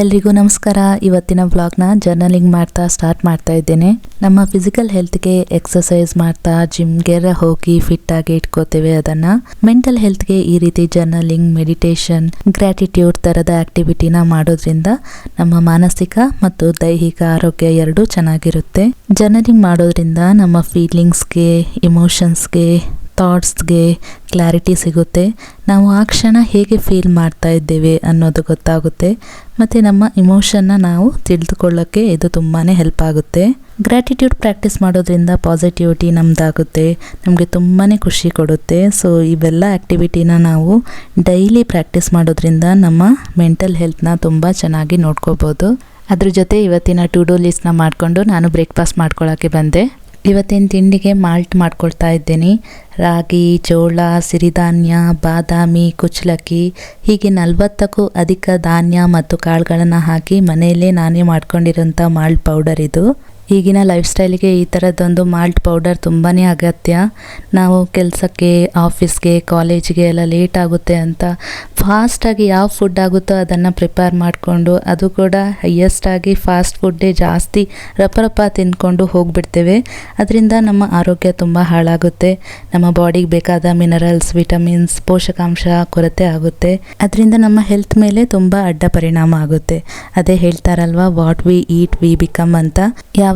ಎಲ್ರಿಗೂ ನಮಸ್ಕಾರ. ಇವತ್ತಿನ ಬ್ಲಾಗ್ನ ಜರ್ನಲಿಂಗ್ ಮಾಡ್ತಾ ಸ್ಟಾರ್ಟ್ ಮಾಡ್ತಾ ಇದ್ದೇನೆ. ನಮ್ಮ ಫಿಸಿಕಲ್ ಹೆಲ್ತ್ಗೆ ಎಕ್ಸಸೈಸ್ ಮಾಡ್ತಾ ಜಿಮ್ಗೆ ಹೋಗಿ ಫಿಟ್ ಆಗಿ ಇಟ್ಕೋತೇವೆ ಅದನ್ನ. ಮೆಂಟಲ್ ಹೆಲ್ತ್ಗೆ ಈ ರೀತಿ ಜರ್ನಲಿಂಗ್ ಮೆಡಿಟೇಷನ್ ಗ್ರ್ಯಾಟಿಟ್ಯೂಡ್ ತರದ ಆಕ್ಟಿವಿಟಿನ ಮಾಡೋದ್ರಿಂದ ನಮ್ಮ ಮಾನಸಿಕ ಮತ್ತು ದೈಹಿಕ ಆರೋಗ್ಯ ಎರಡೂ ಚೆನ್ನಾಗಿರುತ್ತೆ. ಜರ್ನಲಿಂಗ್ ಮಾಡೋದ್ರಿಂದ ನಮ್ಮ ಫೀಲಿಂಗ್ಸ್ಗೆ ಇಮೋಷನ್ಸ್ಗೆ ಥಾಟ್ಸ್ಗೆ ಕ್ಲಾರಿಟಿ ಸಿಗುತ್ತೆ. ನಾವು ಆ ಕ್ಷಣ ಹೇಗೆ ಫೀಲ್ ಮಾಡ್ತಾ ಇದ್ದೇವೆ ಅನ್ನೋದು ಗೊತ್ತಾಗುತ್ತೆ. ಮತ್ತು ನಮ್ಮ ಇಮೋಷನ್ನ ನಾವು ತಿಳಿದುಕೊಳ್ಳೋಕ್ಕೆ ಇದು ತುಂಬಾ ಹೆಲ್ಪ್ ಆಗುತ್ತೆ. ಗ್ರ್ಯಾಟಿಟ್ಯೂಡ್ ಪ್ರಾಕ್ಟೀಸ್ ಮಾಡೋದ್ರಿಂದ ಪಾಸಿಟಿವಿಟಿ ನಮ್ಮದಾಗುತ್ತೆ ನಮಗೆ ತುಂಬಾ ಖುಷಿ ಕೊಡುತ್ತೆ. ಸೊ ಇವೆಲ್ಲ ಆ್ಯಕ್ಟಿವಿಟಿನ ನಾವು ಡೈಲಿ ಪ್ರಾಕ್ಟೀಸ್ ಮಾಡೋದ್ರಿಂದ ನಮ್ಮ ಮೆಂಟಲ್ ಹೆಲ್ತ್ನ ತುಂಬ ಚೆನ್ನಾಗಿ ನೋಡ್ಕೋಬೋದು. ಅದ್ರ ಜೊತೆ ಇವತ್ತಿನ ಟು ಡೂ ಲಿಸ್ಟ್ನ ಮಾಡಿಕೊಂಡು ನಾನು ಬ್ರೇಕ್ಫಾಸ್ಟ್ ಮಾಡ್ಕೊಳ್ಳೋಕ್ಕೆ ಬಂದೆ. ಇವತ್ತಿನ ತಿಂಡಿಗೆ ಮಾಲ್ಟ್ ಮಾಡ್ಕೊಳ್ತಾ ಇದ್ದೀನಿ. ರಾಗಿ, ಜೋಳ, ಸಿರಿಧಾನ್ಯ, ಬಾದಾಮಿ, ಕುಚ್ಚಲಕ್ಕಿ, ಹೀಗೆ ನಲವತ್ತಕ್ಕೂ ಅಧಿಕ ಧಾನ್ಯ ಮತ್ತು ಕಾಳುಗಳನ್ನು ಹಾಕಿ ಮನೆಯಲ್ಲೇ ನಾನೇ ಮಾಡ್ಕೊಂಡಿರೋಂಥ ಮಾಲ್ಟ್ ಪೌಡರ್ ಇದು. ಈಗಿನ ಲೈಫ್ ಸ್ಟೈಲಿಗೆ ಈ ಥರದ್ದೊಂದು ಮಾಲ್ಟ್ ಪೌಡರ್ ತುಂಬಾ ಅಗತ್ಯ. ನಾವು ಕೆಲಸಕ್ಕೆ ಆಫೀಸ್ಗೆ ಕಾಲೇಜಿಗೆ ಎಲ್ಲ ಲೇಟ್ ಆಗುತ್ತೆ ಅಂತ ಫಾಸ್ಟಾಗಿ ಯಾವ ಫುಡ್ ಆಗುತ್ತೋ ಅದನ್ನು ಪ್ರಿಪೇರ್ ಮಾಡಿಕೊಂಡು ಅದು ಕೂಡ ಹೈಯೆಸ್ಟಾಗಿ ಫಾಸ್ಟ್ ಫುಡ್ಡೇ ಜಾಸ್ತಿ ರಪರಪ ತಿಂದ್ಕೊಂಡು ಹೋಗಿಬಿಡ್ತೇವೆ. ಅದರಿಂದ ನಮ್ಮ ಆರೋಗ್ಯ ತುಂಬ ಹಾಳಾಗುತ್ತೆ. ನಮ್ಮ ಬಾಡಿಗೆ ಬೇಕಾದ ಮಿನರಲ್ಸ್ ವಿಟಮಿನ್ಸ್ ಪೋಷಕಾಂಶ ಕೊರತೆ ಆಗುತ್ತೆ. ಅದರಿಂದ ನಮ್ಮ ಹೆಲ್ತ್ ಮೇಲೆ ತುಂಬ ಅಡ್ಡ ಪರಿಣಾಮ ಆಗುತ್ತೆ. ಅದೇ ಹೇಳ್ತಾರಲ್ವಾ what we eat we become ಅಂತ.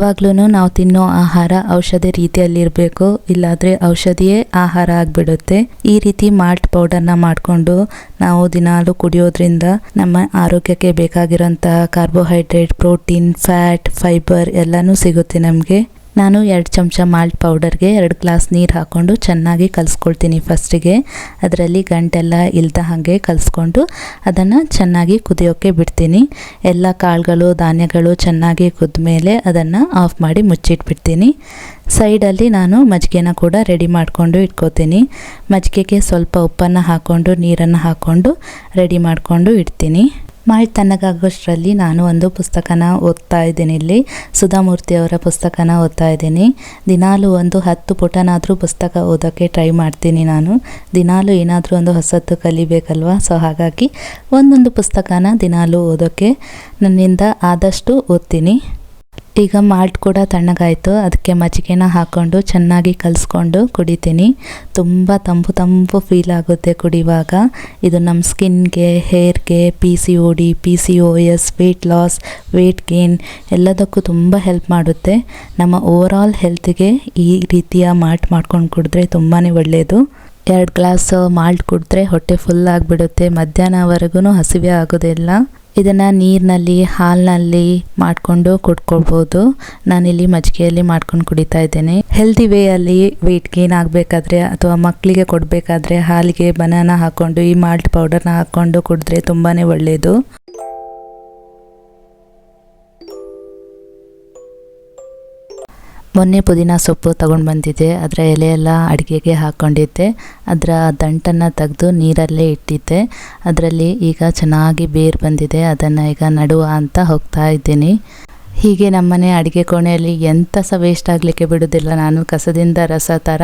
ಯಾವಾಗ್ಲೂ ನಾವು ತಿನ್ನೋ ಆಹಾರ ಔಷಧಿ ರೀತಿಯಲ್ಲಿರಬೇಕು, ಇಲ್ಲಾದ್ರೆ ಔಷಧಿಯೇ ಆಹಾರ ಆಗಿಬಿಡುತ್ತೆ. ಈ ರೀತಿ ಮಾಲ್ಟ್ ಪೌಡರ್ನ ಮಾಡಿಕೊಂಡು ನಾವು ದಿನಾಲು ಕುಡಿಯೋದ್ರಿಂದ ನಮ್ಮ ಆರೋಗ್ಯಕ್ಕೆ ಬೇಕಾಗಿರೋಂತಹ ಕಾರ್ಬೋಹೈಡ್ರೇಟ್, ಪ್ರೋಟೀನ್, ಫ್ಯಾಟ್, ಫೈಬರ್ ಎಲ್ಲನೂ ಸಿಗುತ್ತೆ ನಮಗೆ. ನಾನು ಎರಡು ಚಮಚ ಮಾಲ್ಟ್ ಪೌಡರ್ಗೆ ಎರಡು ಗ್ಲಾಸ್ ನೀರು ಹಾಕ್ಕೊಂಡು ಚೆನ್ನಾಗಿ ಕಲಿಸ್ಕೊಳ್ತೀನಿ ಫಸ್ಟಿಗೆ ಅದರಲ್ಲಿ ಗಂಟೆಲ್ಲ ಇಲ್ದ ಹಾಗೆ ಕಲಿಸ್ಕೊಂಡು ಅದನ್ನು ಚೆನ್ನಾಗಿ ಕುದಿಯೋಕ್ಕೆ ಬಿಡ್ತೀನಿ. ಎಲ್ಲ ಕಾಳುಗಳು, ಧಾನ್ಯಗಳು ಚೆನ್ನಾಗಿ ಕುದ್ದ ಮೇಲೆ ಅದನ್ನು ಆಫ್ ಮಾಡಿ ಮುಚ್ಚಿಟ್ಬಿಡ್ತೀನಿ. ಸೈಡಲ್ಲಿ ನಾನು ಮಜ್ಜಿಗೆನ ಕೂಡ ರೆಡಿ ಮಾಡಿಕೊಂಡು ಇಟ್ಕೋತೀನಿ. ಮಜ್ಜಿಗೆಗೆ ಸ್ವಲ್ಪ ಉಪ್ಪನ್ನು ಹಾಕ್ಕೊಂಡು ನೀರನ್ನು ಹಾಕ್ಕೊಂಡು ರೆಡಿ ಮಾಡಿಕೊಂಡು ಇಡ್ತೀನಿ. ಮಾಲ್ಟ್ ತಣ್ಣಗಾಗೋಷ್ಟರಲ್ಲಿ ನಾನು ಒಂದು ಪುಸ್ತಕನ ಓದ್ತಾ ಇದ್ದೀನಿ ಇಲ್ಲಿ. ಸುಧಾಮೂರ್ತಿಯವರ ಪುಸ್ತಕನ ಓದ್ತಾ ಇದ್ದೀನಿ. ದಿನಾಲು ಒಂದು ಹತ್ತು ಪುಟನಾದರೂ ಪುಸ್ತಕ ಓದೋಕ್ಕೆ ಟ್ರೈ ಮಾಡ್ತೀನಿ ನಾನು. ದಿನಾಲು ಏನಾದರೂ ಒಂದು ಹೊಸತ್ತು ಕಲಿಬೇಕಲ್ವಾ? ಸೊ, ಹಾಗಾಗಿ ಒಂದೊಂದು ಪುಸ್ತಕನ ದಿನಾಲು ಓದೋಕ್ಕೆ ನನ್ನಿಂದ ಆದಷ್ಟು ಓದ್ತೀನಿ. ಈಗ ಮಾಲ್ಟ್ ಕೂಡ ತಣ್ಣಗಾಯಿತು. ಅದಕ್ಕೆ ಮಜ್ಜಿಗೆನ ಹಾಕ್ಕೊಂಡು ಚೆನ್ನಾಗಿ ಕಲಿಸ್ಕೊಂಡು ಕುಡಿತೀನಿ. ತುಂಬ ತಂಪು ತಂಪು ಫೀಲ್ ಆಗುತ್ತೆ ಕುಡಿಯುವಾಗ ಇದು ನಮ್ಮ ಸ್ಕಿನ್ಗೆ ಹೇರ್ಗೆ P C O D P C O S weight loss weight gain ಎಲ್ಲದಕ್ಕೂ ತುಂಬ ಹೆಲ್ಪ್ ಮಾಡುತ್ತೆ. ನಮ್ಮ ಓವರ್ ಆಲ್ ಹೆಲ್ತ್ಗೆ ಈ ರೀತಿಯ ಮಾಲ್ಟ್ ಮಾಡ್ಕೊಂಡು ಕುಡಿದ್ರೆ ತುಂಬಾ ಒಳ್ಳೆಯದು ಎರಡು ಗ್ಲಾಸ್ ಮಾಲ್ಟ್ ಕುಡಿದ್ರೆ ಹೊಟ್ಟೆ ಫುಲ್ ಆಗಿಬಿಡುತ್ತೆ. ಮಧ್ಯಾಹ್ನವರೆಗೂ ಹಸಿವೆ ಆಗೋದಿಲ್ಲ ಇದನ್ನು ನೀರಿನಲ್ಲಿ, ಹಾಲಿನಲ್ಲಿ ಮಾಡಿಕೊಂಡು ಕುಡ್ಕೊಳ್ಬೋದು. ನಾನಿಲ್ಲಿ ಮಜ್ಜಿಗೆಯಲ್ಲಿ ಮಾಡ್ಕೊಂಡು ಕುಡಿತಾ ಇದ್ದೇನೆ. ಹೆಲ್ದಿ ವೇಯಲ್ಲಿ ವೆಯ್ಟ್ ಗೇನ್ ಆಗಬೇಕಾದ್ರೆ ಅಥವಾ ಮಕ್ಕಳಿಗೆ ಕೊಡಬೇಕಾದ್ರೆ ಹಾಲಿಗೆ ಬನಾನ ಹಾಕ್ಕೊಂಡು ಈ ಮಾಲ್ಟ್ ಪೌಡರ್ನ ಹಾಕ್ಕೊಂಡು ಕುಡಿದ್ರೆ ತುಂಬಾ ಒಳ್ಳೆಯದು ಮೊನ್ನೆ ಪುದೀನ ಸೊಪ್ಪು ತಗೊಂಡು ಬಂದಿದ್ದೆ. ಅದರ ಎಲೆಯೆಲ್ಲ ಅಡುಗೆಗೆ ಹಾಕ್ಕೊಂಡಿದ್ದೆ ಅದರ ದಂಟನ್ನು ತೆಗೆದು ನೀರಲ್ಲೇ ಇಟ್ಟಿದ್ದೆ. ಅದರಲ್ಲಿ ಈಗ ಚೆನ್ನಾಗಿ ಬೇರು ಬಂದಿದೆ. ಅದನ್ನು ಈಗ ನಡುವ ಅಂತ ಹೋಗ್ತಾ ಇದ್ದೀನಿ. ಹೀಗೆ ನಮ್ಮನೆ ಅಡುಗೆ ಕೋಣೆಯಲ್ಲಿ ಎಂಥ ಸಹ ವೇಸ್ಟ್ ಆಗಲಿಕ್ಕೆ ಬಿಡೋದಿಲ್ಲ ನಾನು ಕಸದಿಂದ ರಸ ಥರ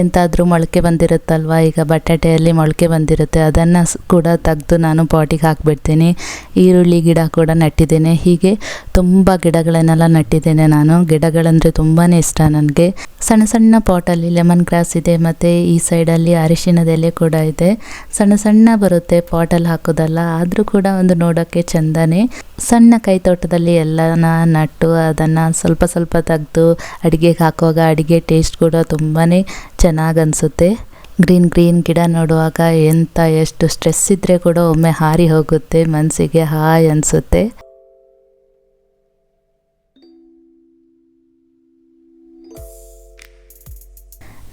ಎಂತಾದರೂ ಮೊಳಕೆ ಬಂದಿರುತ್ತಲ್ವ? ಈಗ ಬಟಾಟೆಯಲ್ಲಿ ಮೊಳಕೆ ಬಂದಿರುತ್ತೆ. ಅದನ್ನು ಕೂಡ ತೆಗೆದು ನಾನು ಪಾಟಿಗೆ ಹಾಕಿಬಿಡ್ತೀನಿ. ಈರುಳ್ಳಿ ಗಿಡ ಕೂಡ ನೆಟ್ಟಿದ್ದೇನೆ. ಹೀಗೆ ತುಂಬ ಗಿಡಗಳನ್ನೆಲ್ಲ ನೆಟ್ಟಿದ್ದೇನೆ ನಾನು. ಗಿಡಗಳಂದರೆ ತುಂಬಾ ಇಷ್ಟ ನನಗೆ. ಸಣ್ಣ ಸಣ್ಣ ಪಾಟಲ್ಲಿ ಲೆಮನ್ ಗ್ರಾಸ್ ಇದೆ, ಮತ್ತು ಈ ಸೈಡಲ್ಲಿ ಅರಿಶಿಣದ ಎಲೆ ಕೂಡ ಇದೆ. ಸಣ್ಣ ಸಣ್ಣ ಬರುತ್ತೆ ಪಾಟಲ್ಲಿ ಹಾಕೋದಲ್ಲ. ಆದರೂ ಕೂಡ ಒಂದು ನೋಡೋಕ್ಕೆ ಚೆಂದನೇ. ಸಣ್ಣ ಕೈ ತೋಟದಲ್ಲಿ ಎಲ್ಲನ ನಟ್ಟು ಅದನ್ನು ಸ್ವಲ್ಪ ಸ್ವಲ್ಪ ತೆಗೆದು ಅಡುಗೆಗೆ ಹಾಕುವಾಗ ಅಡುಗೆ ಟೇಸ್ಟ್ ಕೂಡ ತುಂಬಾ ಚೆನ್ನಾಗಿ ಅನಿಸುತ್ತೆ. ಗ್ರೀನ್ ಗ್ರೀನ್ ಗಿಡ ನೋಡುವಾಗ ಎಂಥ ಎಷ್ಟು ಸ್ಟ್ರೆಸ್ ಇದ್ದರೆ ಕೂಡ ಒಮ್ಮೆ ಹಾರಿ ಹೋಗುತ್ತೆ ಮನಸ್ಸಿಗೆ ಹಾಯ್ ಅನಿಸುತ್ತೆ.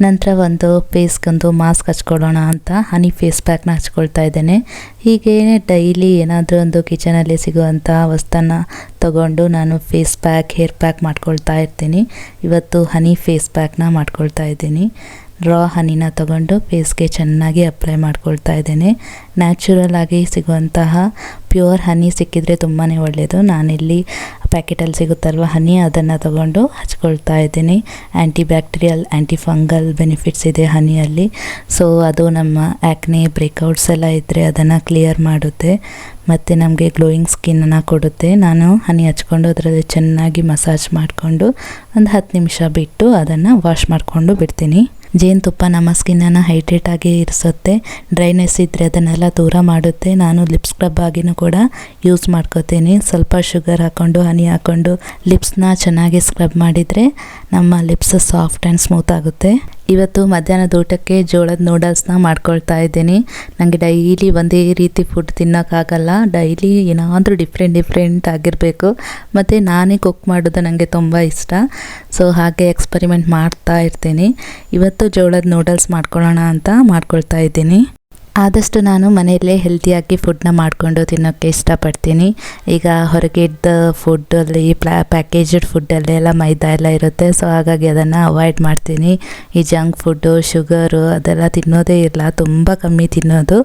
ನಂತರ ಒಂದು ಫೇಸ್ಗೊಂದು ಮಾಸ್ಕ್ ಹಚ್ಕೊಳ್ಳೋಣ ಅಂತ ಹನಿ ಫೇಸ್ ಪ್ಯಾಕ್ನ ಹಚ್ಕೊಳ್ತಾ ಇದ್ದೇನೆ. ಹೀಗೆ ಡೈಲಿ ಏನಾದರೂ ಒಂದು ಕಿಚನಲ್ಲಿ ಸಿಗುವಂಥ ವಸ್ತುನ ತಗೊಂಡು ನಾನು ಫೇಸ್ ಪ್ಯಾಕ್ ಹೇರ್ ಪ್ಯಾಕ್ ಮಾಡ್ಕೊಳ್ತಾ ಇರ್ತೀನಿ. ಇವತ್ತು ಹನಿ ಫೇಸ್ ಪ್ಯಾಕ್ನ ಮಾಡ್ಕೊಳ್ತಾ ಇದ್ದೀನಿ. ರಾ ಹನಿನ ತಗೊಂಡು ಫೇಸ್ಗೆ ಚೆನ್ನಾಗಿ ಅಪ್ಲೈ ಮಾಡ್ಕೊಳ್ತಾ ಇದ್ದೇನೆ. ನ್ಯಾಚುರಲ್ ಆಗಿ ಸಿಗುವಂತಹ ಪ್ಯೂರ್ ಹನಿ ಸಿಕ್ಕಿದರೆ ತುಂಬಾ ಒಳ್ಳೆಯದು ನಾನಿಲ್ಲಿ ಪ್ಯಾಕೆಟಲ್ಲಿ ಸಿಗುತ್ತಲ್ವ ಹನಿ, ಅದನ್ನು ತಗೊಂಡು ಹಚ್ಕೊಳ್ತಾ ಇದ್ದೀನಿ. Anti bacterial anti fungal benefits ಇದೆ ಹನಿಯಲ್ಲಿ. ಸೊ ಅದು ನಮ್ಮ ಆ್ಯಕ್ನೆ ಬ್ರೇಕೌಟ್ಸ್ ಎಲ್ಲ ಇದ್ದರೆ ಅದನ್ನು ಕ್ಲಿಯರ್ ಮಾಡುತ್ತೆ. ಮತ್ತು ನಮಗೆ ಗ್ಲೋಯಿಂಗ್ ಸ್ಕಿನ್ನನ್ನು ಕೊಡುತ್ತೆ. ನಾನು ಹನಿ ಹಚ್ಕೊಂಡು ಅದರಲ್ಲಿ ಚೆನ್ನಾಗಿ ಮಸಾಜ್ ಮಾಡಿಕೊಂಡು ಒಂದು ಹತ್ತು ನಿಮಿಷ ಬಿಟ್ಟು ಅದನ್ನು ವಾಶ್ ಮಾಡಿಕೊಂಡು ಬಿಡ್ತೀನಿ. ಜೇನುತುಪ್ಪ ನಮ್ಮ ಸ್ಕಿನ್ನನ್ನು ಹೈಡ್ರೇಟ್ ಆಗಿ ಇರಿಸುತ್ತೆ. ಡ್ರೈನೆಸ್ ಇದ್ದರೆ ಅದನ್ನೆಲ್ಲ ದೂರ ಮಾಡುತ್ತೆ. ನಾನು ಲಿಪ್ ಸ್ಕ್ರಬ್ ಆಗಿನೂ ಕೂಡ ಯೂಸ್ ಮಾಡ್ಕೋತೀನಿ. ಸ್ವಲ್ಪ ಶುಗರ್ ಹಾಕ್ಕೊಂಡು ಹನಿ ಹಾಕ್ಕೊಂಡು ಲಿಪ್ಸ್ನ ಚೆನ್ನಾಗಿ ಸ್ಕ್ರಬ್ ಮಾಡಿದರೆ ನಮ್ಮ ಲಿಪ್ಸ್ ಸಾಫ್ಟ್ ಆ್ಯಂಡ್ ಸ್ಮೂತ್ ಆಗುತ್ತೆ. ಇವತ್ತು ಮಧ್ಯಾಹ್ನದ ಊಟಕ್ಕೆ ಜೋಳದ ನೂಡಲ್ಸ್ನ ಮಾಡ್ಕೊಳ್ತಾ ಇದ್ದೀನಿ. ನನಗೆ ಡೈಲಿ ಒಂದೇ ರೀತಿ ಫುಡ್ ತಿನ್ನೋಕ್ಕಾಗಲ್ಲ. ಡೈಲಿ ಏನಾದರೂ ಡಿಫ್ರೆಂಟ್ ಡಿಫ್ರೆಂಟ್ ಆಗಿರಬೇಕು. ಮತ್ತು ನಾನೇ ಕುಕ್ ಮಾಡೋದು ನನಗೆ ತುಂಬ ಇಷ್ಟ. ಸೊ ಹಾಗೆ ಎಕ್ಸ್ಪರಿಮೆಂಟ್ ಮಾಡ್ತಾ ಇರ್ತೀನಿ. ಇವತ್ತು ಜೋಳದ ನೂಡಲ್ಸ್ ಮಾಡ್ಕೊಳ್ಳೋಣ ಅಂತ ಮಾಡ್ಕೊಳ್ತಾ ಇದ್ದೀನಿ. ಆದಷ್ಟು ನಾನು ಮನೆಯಲ್ಲೇ ಹೆಲ್ತಿಯಾಗಿ ಫುಡ್ನ ಮಾಡಿಕೊಂಡು ತಿನ್ನೋಕ್ಕೆ ಇಷ್ಟಪಡ್ತೀನಿ. ಈಗ ಹೊರಗಿದ್ದ ಫುಡ್ಡಲ್ಲಿ ಪ್ಲಾ ಪ್ಯಾಕೇಜ್ಡ್ ಫುಡ್ಡಲ್ಲಿ ಎಲ್ಲ ಮೈದಾ ಎಲ್ಲ ಇರುತ್ತೆ. ಸೊ ಹಾಗಾಗಿ ಅದನ್ನು ಅವಾಯ್ಡ್ ಮಾಡ್ತೀನಿ. ಈ ಜಂಕ್ ಫುಡ್ಡು ಶುಗರು ಅದೆಲ್ಲ ತಿನ್ನೋದೇ ಇಲ್ಲ. ತುಂಬ ಕಮ್ಮಿ ತಿನ್ನೋದು.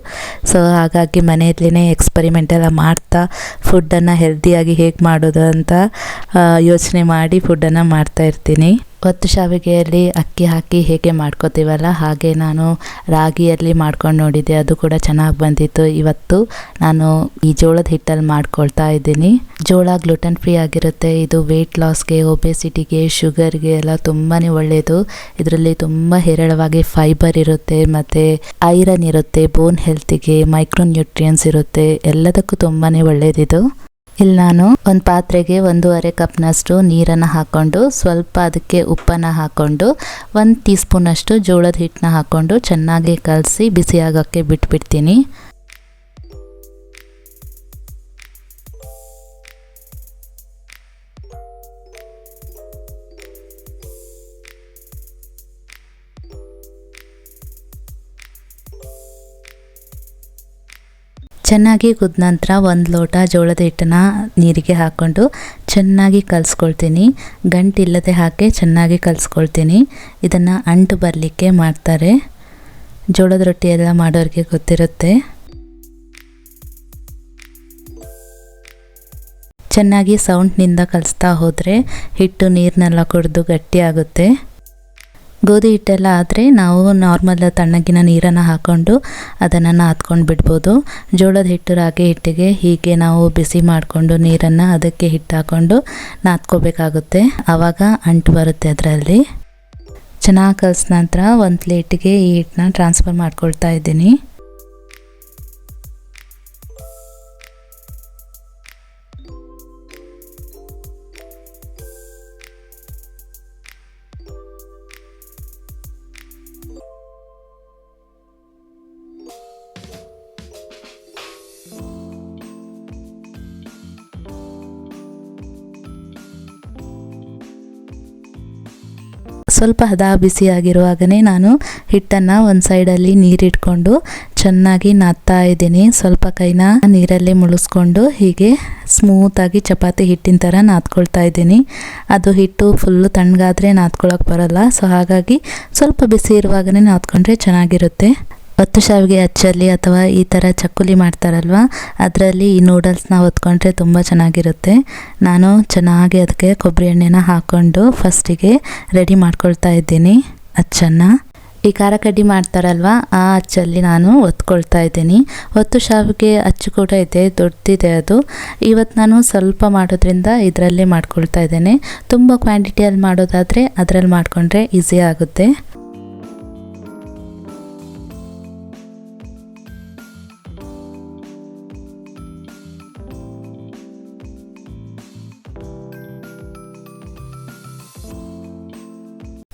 ಸೊ ಹಾಗಾಗಿ ಮನೆಯಲ್ಲೇ ಎಕ್ಸ್ಪರಿಮೆಂಟ್ ಎಲ್ಲ ಮಾಡ್ತಾ ಫುಡ್ಡನ್ನು ಹೆಲ್ದಿಯಾಗಿ ಹೇಗೆ ಮಾಡೋದು ಅಂತ ಯೋಚನೆ ಮಾಡಿ ಫುಡ್ಡನ್ನು ಮಾಡ್ತಾ ಒತ್ತು ಶಾವಿಗೆಯಲ್ಲಿ ಅಕ್ಕಿ ಹಾಕಿ ಹೇಗೆ ಮಾಡ್ಕೋತೀವಲ್ಲ, ಹಾಗೆ ನಾನು ರಾಗಿಯಲ್ಲಿ ಮಾಡ್ಕೊಂಡು ನೋಡಿದ್ದೆ. ಅದು ಕೂಡ ಚೆನ್ನಾಗಿ ಬಂದಿತ್ತು. ಇವತ್ತು ನಾನು ಈ ಜೋಳದ ಹಿಟ್ಟಲ್ಲಿ ಮಾಡ್ಕೊಳ್ತಾ ಇದ್ದೀನಿ. ಜೋಳ ಗ್ಲುಟನ್ ಫ್ರೀ ಆಗಿರುತ್ತೆ. ಇದು ವೆಯ್ಟ್ ಲಾಸ್ಗೆ ಒಬೆಸಿಟಿಗೆ ಶುಗರ್ಗೆ ಎಲ್ಲ ತುಂಬಾ ಒಳ್ಳೆಯದು ಇದರಲ್ಲಿ ತುಂಬ ಹೇರಳವಾಗಿ ಫೈಬರ್ ಇರುತ್ತೆ, ಮತ್ತು ಐರನ್ ಇರುತ್ತೆ ಬೋನ್ ಹೆಲ್ತಿಗೆ ಮೈಕ್ರೋ ನ್ಯೂಟ್ರಿಯನ್ಸ್ ಇರುತ್ತೆ. ಎಲ್ಲದಕ್ಕೂ ತುಂಬಾ ಒಳ್ಳೆಯದಿದು ಇಲ್ಲಿ ನಾನು ಒಂದು ಪಾತ್ರೆಗೆ ಒಂದೂವರೆ ಕಪ್ನಷ್ಟು ನೀರನ್ನು ಹಾಕ್ಕೊಂಡು ಸ್ವಲ್ಪ ಅದಕ್ಕೆ ಉಪ್ಪನ್ನು ಹಾಕ್ಕೊಂಡು ಒಂದು ಟೀ ಸ್ಪೂನಷ್ಟು ಜೋಳದ ಹಿಟ್ಟನ್ನ ಹಾಕ್ಕೊಂಡು ಚೆನ್ನಾಗಿ ಕಲಸಿ ಬಿಸಿ ಆಗೋಕ್ಕೆ ಬಿಟ್ಬಿಡ್ತೀನಿ. ಚೆನ್ನಾಗಿ ಕುದ ನಂತರ ಒಂದು ಲೋಟ ಜೋಳದ ಹಿಟ್ಟನ್ನ ನೀರಿಗೆ ಹಾಕ್ಕೊಂಡು ಚೆನ್ನಾಗಿ ಕಲಸ್ಕೊಳ್ತೀನಿ. ಗಂಟಿಲ್ಲದೆ ಹಾಕಿ ಚೆನ್ನಾಗಿ ಕಲಸ್ಕೊಳ್ತೀನಿ. ಇದನ್ನು ಅಂಟು ಬರಲಿಕ್ಕೆ ಮಾಡ್ತಾರೆ. ಜೋಳದ ರೊಟ್ಟಿ ಎಲ್ಲ ಮಾಡೋರಿಗೆ ಗೊತ್ತಿರುತ್ತೆ. ಚೆನ್ನಾಗಿ ಸೌಂಡ್ನಿಂದ ಕಲಿಸ್ತಾ ಹೋದರೆ ಹಿಟ್ಟು ನೀರನ್ನೆಲ್ಲ ಕುಡಿದು ಗಟ್ಟಿಯಾಗುತ್ತೆ ಗೋಧಿ ಹಿಟ್ಟೆಲ್ಲ ಆದರೆ ನಾವು ನಾರ್ಮಲ್ ತಣ್ಣಗಿನ ನೀರನ್ನು ಹಾಕ್ಕೊಂಡು ಅದನ್ನು ನಾದ್ಕೊಂಡು ಬಿಡ್ಬೋದು. ಜೋಳದ ಹಿಟ್ಟು, ರಾಗಿ ಹಿಟ್ಟಿಗೆ ಹೀಗೆ ನಾವು ಬಿಸಿ ಮಾಡಿಕೊಂಡು ನೀರನ್ನು ಅದಕ್ಕೆ ಹಿಟ್ಟು ಹಾಕ್ಕೊಂಡು ನಾದ್ಕೋಬೇಕಾಗುತ್ತೆ. ಆವಾಗ ಅಂಟು ಬರುತ್ತೆ ಅದರಲ್ಲಿ. ಚೆನ್ನಾಗಿ ಕಲಿಸ ನಂತರ ಒಂದು ಪ್ಲೇಟಿಗೆ ಈ ಹಿಟ್ಟನ್ನ ಟ್ರಾನ್ಸ್ಫರ್ ಮಾಡ್ಕೊಳ್ತಾ ಇದ್ದೀನಿ. ಸ್ವಲ್ಪ ಹದ ಬಿಸಿಯಾಗಿರುವಾಗಲೇ ನಾನು ಹಿಟ್ಟನ್ನು ಒಂದು ಸೈಡಲ್ಲಿ ನೀರಿಟ್ಕೊಂಡು ಚೆನ್ನಾಗಿ ನಾದ್ತಾ ಇದ್ದೀನಿ. ಸ್ವಲ್ಪ ಕೈನ ನೀರಲ್ಲಿ ಮುಳುಸ್ಕೊಂಡು ಹೀಗೆ ಸ್ಮೂತಾಗಿ ಚಪಾತಿ ಹಿಟ್ಟಿನ ಥರ ನಾದ್ಕೊಳ್ತಾ ಇದ್ದೀನಿ. ಅದು ಹಿಟ್ಟು ಫುಲ್ಲು ತಣ್ಣಗಾದರೆ ನಾದ್ಕೊಳ್ಳೋಕೆ ಬರೋಲ್ಲ. ಸೊ ಹಾಗಾಗಿ ಸ್ವಲ್ಪ ಬಿಸಿ ಇರುವಾಗಲೇ ನಾದ್ಕೊಂಡ್ರೆ ಚೆನ್ನಾಗಿರುತ್ತೆ. ಒತ್ತು ಶಾವಿಗೆ ಅಚ್ಚಲ್ಲಿ ಅಥವಾ ಈ ಥರ ಚಕ್ಕುಲಿ ಮಾಡ್ತಾರಲ್ವ, ಅದರಲ್ಲಿ ಈ ನೂಡಲ್ಸ್ನ ಹೊತ್ಕೊಂಡ್ರೆ ತುಂಬ ಚೆನ್ನಾಗಿರುತ್ತೆ. ನಾನು ಚೆನ್ನಾಗಿ ಅದಕ್ಕೆ ಕೊಬ್ಬರಿ ಎಣ್ಣೆನ ಹಾಕ್ಕೊಂಡು ಫಸ್ಟಿಗೆ ರೆಡಿ ಮಾಡ್ಕೊಳ್ತಾ ಇದ್ದೀನಿ ಅಚ್ಚನ್ನು. ಈ ಖಾರ ಕಡ್ಡಿ ಮಾಡ್ತಾರಲ್ವ, ಆ ಅಚ್ಚಲ್ಲಿ ನಾನು ಒತ್ಕೊಳ್ತಾ ಇದ್ದೀನಿ. ಒತ್ತು ಶಾವಿಗೆ ಅಚ್ಚು ಕೂಡ ಇದೆ ದೊಡ್ಡದಿದೆ ಅದು. ಇವತ್ತು ನಾನು ಸ್ವಲ್ಪ ಮಾಡೋದ್ರಿಂದ ಇದರಲ್ಲೇ ಮಾಡ್ಕೊಳ್ತಾ ಇದ್ದೇನೆ. ತುಂಬ ಕ್ವಾಂಟಿಟಿಯಲ್ಲಿ ಮಾಡೋದಾದರೆ ಅದರಲ್ಲಿ ಮಾಡಿಕೊಂಡ್ರೆ ಈಸಿ ಆಗುತ್ತೆ.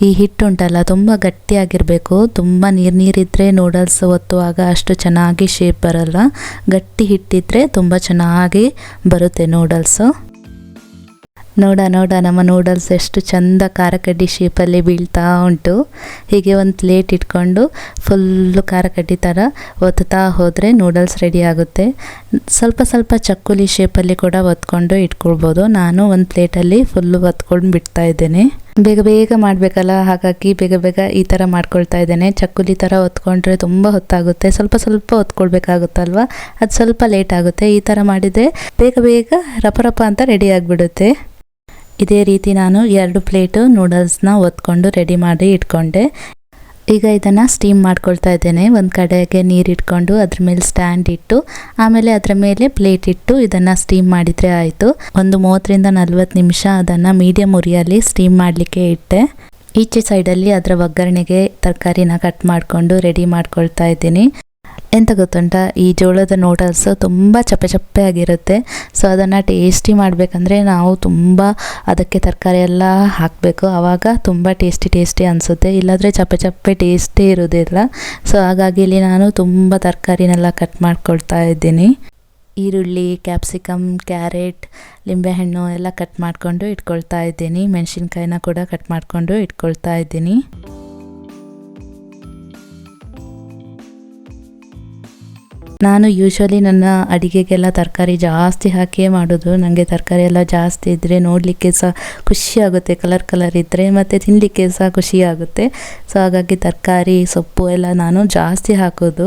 ಈ ಹಿಟ್ಟು ಉಂಟಲ್ಲ ತುಂಬ ಗಟ್ಟಿಯಾಗಿರಬೇಕು. ತುಂಬ ನೀರು ನೀರಿದ್ದರೆ ನೂಡಲ್ಸ್ ಒತ್ತುವಾಗ ಅಷ್ಟು ಚೆನ್ನಾಗಿ ಶೇಪ್ ಬರಲ್ಲ. ಗಟ್ಟಿ ಹಿಟ್ಟಿದ್ರೆ ತುಂಬ ಚೆನ್ನಾಗಿ ಬರುತ್ತೆ ನೂಡಲ್ಸು ನೋಡ ನೋಡ, ನಮ್ಮ ನೂಡಲ್ಸ್ ಎಷ್ಟು ಚಂದ ಖಾರ ಕಡ್ಡಿ ಶೇಪಲ್ಲಿ ಬೀಳ್ತಾ ಉಂಟು. ಹೀಗೆ ಒಂದು ಪ್ಲೇಟ್ ಇಟ್ಕೊಂಡು ಫುಲ್ಲು ಖಾರ ಕಡ್ಡಿ ಥರ ಒತ್ತುತ್ತಾ ಹೋದರೆ ನೂಡಲ್ಸ್ ರೆಡಿ ಆಗುತ್ತೆ. ಸ್ವಲ್ಪ ಸ್ವಲ್ಪ ಚಕ್ಕುಲಿ ಶೇಪಲ್ಲಿ ಕೂಡ ಒತ್ಕೊಂಡು ಇಟ್ಕೊಳ್ಬೋದು. ನಾನು ಒಂದು ಪ್ಲೇಟಲ್ಲಿ ಫುಲ್ಲು ಒತ್ಕೊಂಡು ಬಿಡ್ತಾ ಇದ್ದೇನೆ. ಬೇಗ ಬೇಗ ಮಾಡಬೇಕಲ್ಲ, ಹಾಗಾಗಿ ಬೇಗ ಬೇಗ ಈ ಥರ ಮಾಡ್ಕೊಳ್ತಾ ಇದ್ದೇನೆ. ಚಕ್ಕುಲಿ ಥರ ಒತ್ಕೊಂಡ್ರೆ ತುಂಬ ಹೊತ್ತಾಗುತ್ತೆ. ಸ್ವಲ್ಪ ಸ್ವಲ್ಪ ಒತ್ಕೊಳ್ಬೇಕಾಗುತ್ತಲ್ವ? ಅದು ಸ್ವಲ್ಪ ಲೇಟ್ ಆಗುತ್ತೆ. ಈ ಥರ ಮಾಡಿದರೆ ಬೇಗ ಬೇಗ ರಪ ರಪ ಅಂತ ರೆಡಿ ಆಗಿಬಿಡುತ್ತೆ. ಇದೇ ರೀತಿ ನಾನು ಎರಡು ಪ್ಲೇಟು ನೂಡಲ್ಸ್ನ ಒತ್ಕೊಂಡು ರೆಡಿ ಮಾಡಿ ಇಟ್ಕೊಂಡೆ. ಈಗ ಇದನ್ನು ಸ್ಟೀಮ್ ಮಾಡ್ಕೊಳ್ತಾ ಇದ್ದೇನೆ. ಒಂದು ಕಡೆಗೆ ನೀರು ಇಟ್ಕೊಂಡು ಅದ್ರ ಮೇಲೆ ಸ್ಟ್ಯಾಂಡ್ ಇಟ್ಟು, ಆಮೇಲೆ ಅದರ ಮೇಲೆ ಪ್ಲೇಟ್ ಇಟ್ಟು ಇದನ್ನು ಸ್ಟೀಮ್ ಮಾಡಿದರೆ ಆಯಿತು. ಒಂದು ಮೂವತ್ತರಿಂದ ನಲ್ವತ್ತು ನಿಮಿಷ ಅದನ್ನು ಮೀಡಿಯಮ್ ಉರಿಯಲ್ಲಿ ಸ್ಟೀಮ್ ಮಾಡಲಿಕ್ಕೆ ಇಟ್ಟೆ. ಈಚೆ ಸೈಡಲ್ಲಿ ಅದರ ಒಗ್ಗರಣೆಗೆ ತರಕಾರಿನ ಕಟ್ ಮಾಡಿಕೊಂಡು ರೆಡಿ ಮಾಡ್ಕೊಳ್ತಾ ಇದ್ದೀನಿ. ಎಂತ ಗೊತ್ತುಂಟ? ಈ ಜೋಳದ ನೂಡಲ್ಸ್ ತುಂಬ ಚಪ್ಪೆ ಚಪ್ಪೆ ಆಗಿರುತ್ತೆ. ಸೊ ಅದನ್ನು ಟೇಸ್ಟಿ ಮಾಡಬೇಕಂದ್ರೆ ನಾವು ತುಂಬ ಅದಕ್ಕೆ ತರಕಾರಿ ಎಲ್ಲ ಹಾಕಬೇಕು. ಆವಾಗ ತುಂಬ ಟೇಸ್ಟಿ ಟೇಸ್ಟಿ ಅನಿಸುತ್ತೆ. ಇಲ್ಲಾಂದರೆ ಚಪ್ಪೆ ಚಪ್ಪೆ ಟೇಸ್ಟೇ ಇರೋದಿಲ್ಲ ಸೊ ಹಾಗಾಗಿ ಇಲ್ಲಿ ನಾನು ತುಂಬ ತರಕಾರಿನೆಲ್ಲ ಕಟ್ ಮಾಡ್ಕೊಳ್ತಾ ಇದ್ದೀನಿ. ಈರುಳ್ಳಿ ಕ್ಯಾಪ್ಸಿಕಮ್ ಕ್ಯಾರೆಟ್ ಲಿಂಬೆಹಣ್ಣು ಎಲ್ಲ ಕಟ್ ಮಾಡಿಕೊಂಡು ಇಟ್ಕೊಳ್ತಾ ಇದ್ದೀನಿ. ಮೆಣಸಿನ್ಕಾಯಿನ ಕೂಡ ಕಟ್ ಮಾಡಿಕೊಂಡು ಇಟ್ಕೊಳ್ತಾ ಇದ್ದೀನಿ. ನಾನು ಯೂಶ್ವಲಿ ನನ್ನ ಅಡಿಗೆಗೆಲ್ಲ ತರಕಾರಿ ಜಾಸ್ತಿ ಹಾಕಿಯೇ ಮಾಡೋದು. ನನಗೆ ತರಕಾರಿ ಎಲ್ಲ ಜಾಸ್ತಿ ಇದ್ದರೆ ನೋಡಲಿಕ್ಕೆ ಸಹ ಖುಷಿ ಆಗುತ್ತೆ. ಕಲರ್ ಕಲರ್ ಇದ್ದರೆ ಮತ್ತು ತಿನ್ನಲಿಕ್ಕೆ ಸಹ ಖುಷಿ ಆಗುತ್ತೆ. ಸೊ ಹಾಗಾಗಿ ತರಕಾರಿ, ಸೊಪ್ಪು ಎಲ್ಲ ನಾನು ಜಾಸ್ತಿ ಹಾಕೋದು.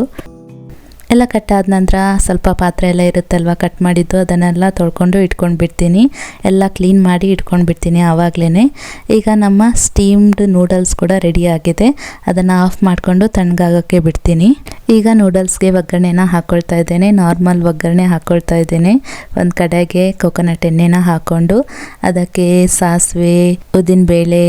ಎಲ್ಲ ಕಟ್ಟಾದ ನಂತರ ಸ್ವಲ್ಪ ಪಾತ್ರೆ ಎಲ್ಲ ಇರುತ್ತಲ್ವ, ಕಟ್ ಮಾಡಿದ್ದು ಅದನ್ನೆಲ್ಲ ತೊಳ್ಕೊಂಡು ಇಟ್ಕೊಂಡು ಬಿಡ್ತೀನಿ. ಎಲ್ಲ ಕ್ಲೀನ್ ಮಾಡಿ ಇಟ್ಕೊಂಡು ಬಿಡ್ತೀನಿ ಆವಾಗಲೇ ಈಗ ನಮ್ಮ ಸ್ಟೀಮ್ಡ್ ನೂಡಲ್ಸ್ ಕೂಡ ರೆಡಿ ಆಗಿದೆ. ಅದನ್ನು ಆಫ್ ಮಾಡಿಕೊಂಡು ತಣ್ಣಗಾಗೋಕ್ಕೆ ಬಿಡ್ತೀನಿ. ಈಗ ನೂಡಲ್ಸ್ಗೆ ಒಗ್ಗರಣೆನ ಹಾಕ್ಕೊಳ್ತಾ ಇದ್ದೇನೆ. ನಾರ್ಮಲ್ ಒಗ್ಗರಣೆ ಹಾಕ್ಕೊಳ್ತಾ ಇದ್ದೇನೆ. ಒಂದು ಕಡೆಗೆ ಕೊಕೊನಟ್ ಎಣ್ಣೆನ ಹಾಕ್ಕೊಂಡು ಅದಕ್ಕೆ ಸಾಸಿವೆ, ಉದ್ದಿನಬೇಳೆ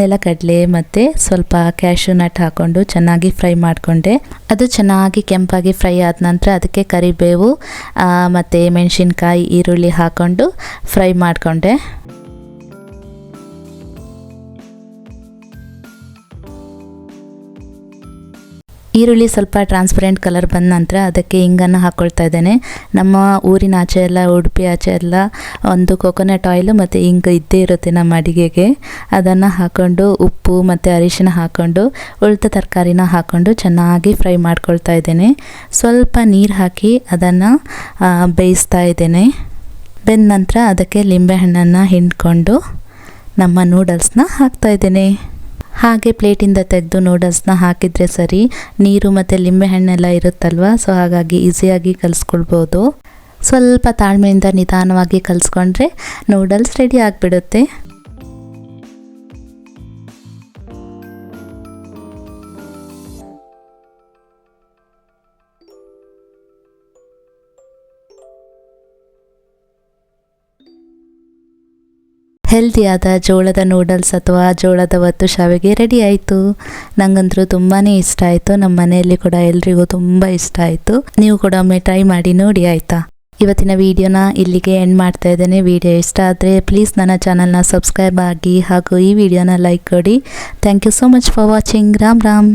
ನೆಲಕಡಲೆ ಮತ್ತು ಸ್ವಲ್ಪ ಕ್ಯಾಶು ನಟ್ ಹಾಕ್ಕೊಂಡು ಚೆನ್ನಾಗಿ ಫ್ರೈ ಮಾಡಿಕೊಂಡೆ. ಅದು ಚೆನ್ನಾಗಿ ಕೆಂಪಾಗಿ ಫ್ರೈ ಆದ ನಂತರ ಅದಕ್ಕೆ ಕರಿಬೇವು ಮತ್ತು ಮೆಣಸಿನ್ಕಾಯಿ, ಈರುಳ್ಳಿ ಹಾಕ್ಕೊಂಡು ಫ್ರೈ ಮಾಡಿಕೊಂಡೆ. ಈರುಳ್ಳಿ ಸ್ವಲ್ಪ ಟ್ರಾನ್ಸ್ಪರೆಂಟ್ ಕಲರ್ ಬಂದ ನಂತರ ಅದಕ್ಕೆ ಇಂಗನ್ನು ಹಾಕ್ಕೊಳ್ತಾ ಇದ್ದೇನೆ. ನಮ್ಮ ಊರಿನ ಆಚೆ ಎಲ್ಲ, ಉಡುಪಿ ಆಚೆ ಎಲ್ಲ ಒಂದು ಕೊಕೊನಟ್ ಆಯಿಲು ಮತ್ತು ಹಿಂಗೆ ಇದ್ದೇ ಇರುತ್ತೆ ನಮ್ಮ ಅಡಿಗೆಗೆ. ಅದನ್ನು ಹಾಕ್ಕೊಂಡು ಉಪ್ಪು ಮತ್ತು ಅರಿಶಿನ ಹಾಕ್ಕೊಂಡು ಉಳಿದ ತರಕಾರಿನ ಹಾಕ್ಕೊಂಡು ಚೆನ್ನಾಗಿ ಫ್ರೈ ಮಾಡ್ಕೊಳ್ತಾ ಇದ್ದೇನೆ. ಸ್ವಲ್ಪ ನೀರು ಹಾಕಿ ಅದನ್ನು ಬೇಯಿಸ್ತಾ ಇದ್ದೇನೆ. ಬೆಂದ ನಂತರ ಅದಕ್ಕೆ ಲಿಂಬೆಹಣ್ಣನ್ನು ಹಿಂಡ್ಕೊಂಡು ನಮ್ಮ ನೂಡಲ್ಸ್ನ ಹಾಕ್ತಾ ಇದ್ದೇನೆ. ಹಾಗೆ ಪ್ಲೇಟಿಂದ ತೆಗೆದು ನೂಡಲ್ಸ್ನ ಹಾಕಿದರೆ ಸರಿ. ನೀರು ಮತ್ತು ಲಿಂಬೆಹಣ್ಣೆಲ್ಲ ಇರುತ್ತಲ್ವ? ಸೊ ಹಾಗಾಗಿ ಈಸಿಯಾಗಿ ಕಲಿಸ್ಕೊಳ್ಬೋದು. ಸ್ವಲ್ಪ ತಾಳ್ಮೆಯಿಂದ ನಿಧಾನವಾಗಿ ಕಲಿಸ್ಕೊಂಡ್ರೆ ನೂಡಲ್ಸ್ ರೆಡಿ ಆಗಿಬಿಡುತ್ತೆ. ಹೆಲ್ದಿಯಾದ ಜೋಳದ ನೂಡಲ್ಸ್ ಅಥವಾ ಜೋಳದ ಒತ್ತು ಶಾವಿಗೆ ರೆಡಿ ಆಯಿತು ನಂಗಂತರೂ ತುಂಬಾ ಇಷ್ಟ ಆಯಿತು. ನಮ್ಮ ಮನೆಯಲ್ಲಿ ಕೂಡ ಎಲ್ರಿಗೂ ತುಂಬ ಇಷ್ಟ ಆಯಿತು. ನೀವು ಕೂಡ ಒಮ್ಮೆ ಟ್ರೈ ಮಾಡಿ ನೋಡಿ ಆಯಿತಾ? ಇವತ್ತಿನ ವಿಡಿಯೋನ ಇಲ್ಲಿಗೆ ಎಂಡ್ ಮಾಡ್ತಾ ಇದ್ದೇನೆ. ವಿಡಿಯೋ ಇಷ್ಟ ಆದರೆ ಪ್ಲೀಸ್ ನನ್ನ ಚಾನಲ್ನ ಸಬ್ಸ್ಕ್ರೈಬ್ ಆಗಿ ಹಾಗೂ ಈ ವಿಡಿಯೋನ ಲೈಕ್ ಕೊಡಿ. Thank you so much for watching. Ram Ram.